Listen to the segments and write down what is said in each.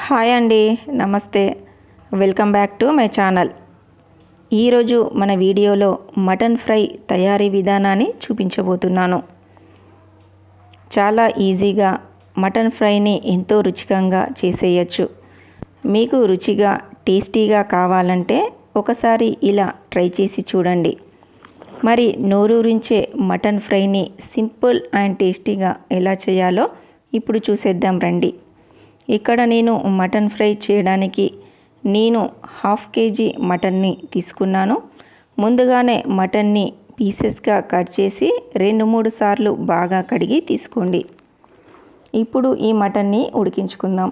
Hi అండి నమస్తే. Welcome back to my channel. ఈరోజు మన వీడియోలో మటన్ ఫ్రై తయారీ విధానాన్ని చూపించబోతున్నాను. చాలా ఈజీగా మటన్ ఫ్రైని ఎంతో రుచికంగా చేసేయచ్చు. మీకు రుచిగా టేస్టీగా కావాలంటే ఒకసారి ఇలా ట్రై చేసి చూడండి. మరి నోరూరించే మటన్ ఫ్రైని సింపుల్ అండ్ టేస్టీగా ఎలా చేయాలో ఇప్పుడు చూసేద్దాం రండి. ఇక్కడ నేను మటన్ ఫ్రై చేయడానికి నేను హాఫ్ కేజీ మటన్ని తీసుకున్నాను. ముందుగానే మటన్ని పీసెస్గా కట్ చేసి రెండు మూడు సార్లు బాగా కడిగి తీసుకోండి. ఇప్పుడు ఈ మటన్ని ఉడికించుకుందాం.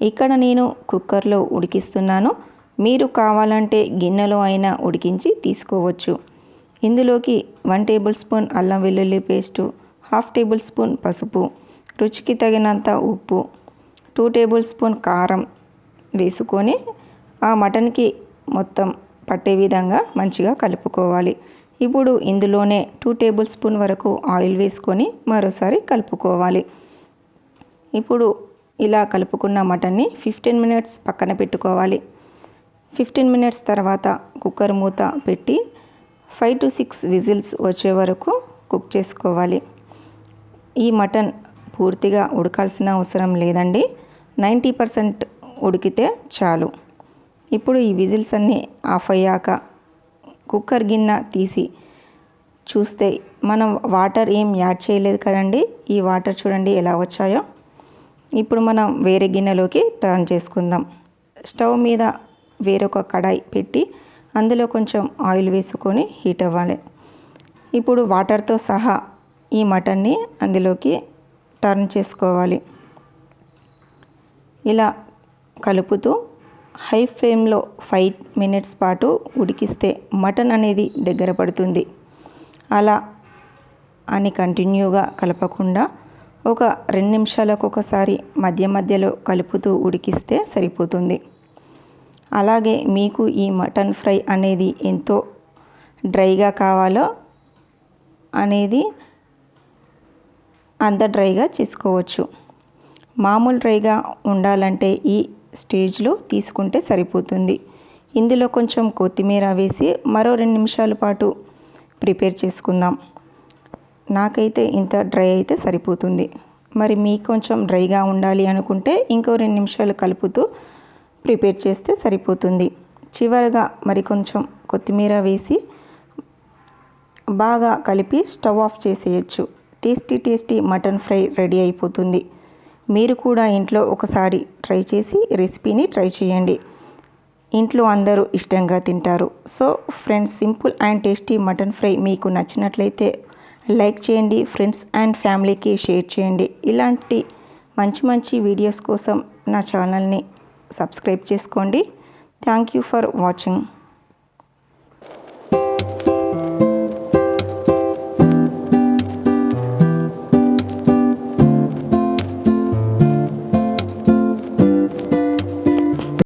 ఇక్కడ నేను కుక్కర్లో ఉడికిస్తున్నాను. మీరు కావాలంటే గిన్నెలో అయినా ఉడికించి తీసుకోవచ్చు. ఇందులోకి వన్ టేబుల్ స్పూన్ అల్లం వెల్లుల్లి పేస్టు హాఫ్ టేబుల్ స్పూన్ పసుపు రుచికి తగినంత ఉప్పు టూ టేబుల్ స్పూన్ కారం వేసుకొని ఆ మటన్కి మొత్తం పట్టే విధంగా మంచిగా కలుపుకోవాలి. ఇప్పుడు ఇందులోనే టూ టేబుల్ స్పూన్ వరకు ఆయిల్ వేసుకొని మరోసారి కలుపుకోవాలి. ఇప్పుడు ఇలా కలుపుకున్న మటన్ని ఫిఫ్టీన్ మినిట్స్ పక్కన పెట్టుకోవాలి. ఫిఫ్టీన్ మినిట్స్ తర్వాత కుక్కర్ మూత పెట్టి ఫైవ్ టు సిక్స్ విజిల్స్ వచ్చే వరకు కుక్ చేసుకోవాలి. ఈ మటన్ పూర్తిగా ఉడకాల్సిన అవసరం లేదండి. నైంటీ పర్సెంట్ ఉడికితే చాలు. ఇప్పుడు ఈ విజిల్స్ అన్నీ ఆఫ్ అయ్యాక కుక్కర్ గిన్నె తీసి చూస్తే మనం వాటర్ ఏం యాడ్ చేయలేదు కదండి. ఈ వాటర్ చూడండి ఎలా వచ్చాయో. ఇప్పుడు మనం వేరే గిన్నెలోకి టర్న్ చేసుకుందాం. స్టవ్ మీద వేరొక కడాయి పెట్టి అందులో కొంచెం ఆయిల్ వేసుకొని హీట్ అవ్వాలి. ఇప్పుడు వాటర్తో సహా ఈ మటన్ని అందులోకి టర్న్ చేసుకోవాలి. ఇలా కలుపుతూ హై ఫ్లేమ్లో ఫైవ్ మినిట్స్ పాటు ఉడికిస్తే మటన్ అనేది దగ్గర పడుతుంది. అలా అని కంటిన్యూగా కలపకుండా ఒక రెండు నిమిషాలకు ఒకసారి మధ్య మధ్యలో కలుపుతూ ఉడికిస్తే సరిపోతుంది. అలాగే మీకు ఈ మటన్ ఫ్రై అనేది ఎంతో డ్రైగా కావాలో అనేది అంత డ్రైగా చేసుకోవచ్చు. మామూలు డ్రైగా ఉండాలంటే ఈ స్టేజ్లో తీసుకుంటే సరిపోతుంది. ఇందులో కొంచెం కొత్తిమీర వేసి మరో రెండు నిమిషాల పాటు ప్రిపేర్ చేసుకుందాం. నాకైతే ఇంత డ్రై అయితే సరిపోతుంది. మరి మీకు కొంచెం డ్రైగా ఉండాలి అనుకుంటే ఇంకో రెండు నిమిషాలు కలుపుతూ ప్రిపేర్ చేస్తే సరిపోతుంది. చివరగా మరి కొంచెం కొత్తిమీర వేసి బాగా కలిపి స్టవ్ ఆఫ్ చేసేయచ్చు. Tasty tasty mutton fry ready అయిపోతుంది. మీరు కూడా ఇంట్లో ఒకసారి ట్రై చేసి రెసిపీని ట్రై చేయండి. ఇంట్లో అందరూ ఇష్టంగా తింటారు. So friends simple and tasty mutton fry మీకు నచ్చినట్లయితే లైక్ చేయండి ఫ్రెండ్స్ అండ్ ఫ్యామిలీకి షేర్ చేయండి. ఇలాంటి మంచి మంచి వీడియోస్ కోసం నా ఛానల్ని సబ్స్క్రైబ్ చేసుకోండి. Thank you for watching.